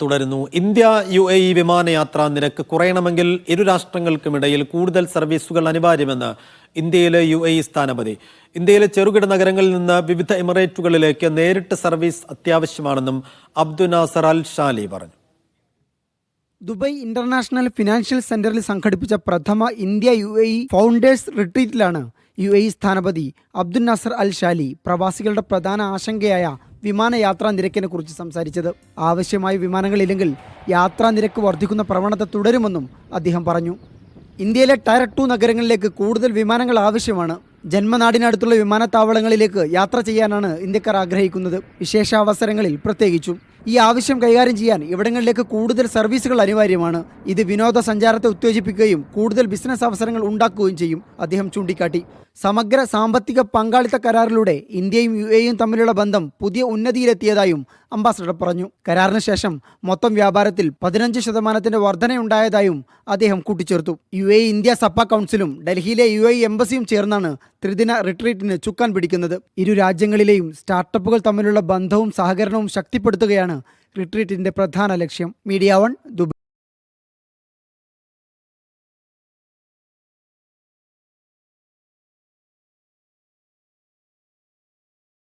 തുടരുന്നു. India U A E വിമാനയാത്രാ നിരക്ക് കുറയണമെങ്കിൽ ഇരു രാഷ്ട്രങ്ങൾക്കുമിടയിൽ കൂടുതൽ സർവീസുകൾ അനിവാര്യമെന്ന് ഇന്ത്യയിലെ യു എ ഇ സ്ഥാനപതി. ഇന്ത്യയിലെ ചെറുകിട നഗരങ്ങളിൽ നിന്ന് വിവിധ എമിറേറ്റുകളിലേക്ക് നേരിട്ട് സർവീസ് അത്യാവശ്യമാണെന്നും അബ്ദു നാസർ അൽ ഷാലി പറഞ്ഞു. ദുബായ് ഇന്റർനാഷണൽ ഫിനാൻഷ്യൽ സെന്ററിൽ സംഘടിപ്പിച്ച പ്രഥമ India U A E founders റിട്രീറ്റിലാണ് U A E സ്ഥാനപതി അബ്ദുൽ നസർ അൽ ഷാലി പ്രവാസികളുടെ പ്രധാന ആശങ്കയായ വിമാനയാത്രാ നിരക്കിനെ കുറിച്ച് സംസാരിച്ചത്. ആവശ്യമായ വിമാനങ്ങളില്ലെങ്കിൽ യാത്രാ നിരക്ക് വർദ്ധിക്കുന്ന പ്രവണത തുടരുമെന്നും അദ്ദേഹം പറഞ്ഞു. ഇന്ത്യയിലെ ടയർ ടു നഗരങ്ങളിലേക്ക് കൂടുതൽ വിമാനങ്ങൾ ആവശ്യമാണ്. ജന്മനാടിനടുത്തുള്ള വിമാനത്താവളങ്ങളിലേക്ക് യാത്ര ചെയ്യാനാണ് ഇന്ത്യക്കാർ ആഗ്രഹിക്കുന്നത്. വിശേഷാവസരങ്ങളിൽ പ്രത്യേകിച്ചും. ഈ ആവശ്യം കൈകാര്യം ചെയ്യാൻ ഇവിടങ്ങളിലേക്ക് കൂടുതൽ സർവീസുകൾ അനിവാര്യമാണ്. ഇത് വിനോദസഞ്ചാരത്തെ ഉത്തേജിപ്പിക്കുകയും കൂടുതൽ ബിസിനസ് അവസരങ്ങൾ ഉണ്ടാക്കുകയും ചെയ്യും അദ്ദേഹം ചൂണ്ടിക്കാട്ടി. സമഗ്ര സാമ്പത്തിക പങ്കാളിത്ത കരാറിലൂടെ ഇന്ത്യയും യു തമ്മിലുള്ള ബന്ധം പുതിയ ഉന്നതിയിലെത്തിയതായും അംബാസഡർ പറഞ്ഞു. കരാറിന് ശേഷം മൊത്തം വ്യാപാരത്തിൽ പതിനഞ്ച് ശതമാനത്തിന്റെ വർധനയുണ്ടായതായും അദ്ദേഹം കൂട്ടിച്ചേർത്തു. യു എ ഇന്ത്യ സപ്പ കൗൺസിലും ഡൽഹിയിലെ യു എ എംബസിയും ചേർന്നാണ് ത്രിദിന റിട്രീറ്റിന് ചുക്കാൻ പിടിക്കുന്നത്. ഇരു രാജ്യങ്ങളിലെയും സ്റ്റാർട്ടപ്പുകൾ തമ്മിലുള്ള ബന്ധവും സഹകരണവും ശക്തിപ്പെടുത്തുകയാണ് റിട്രീറ്റിന്റെ പ്രധാന ലക്ഷ്യം. Media one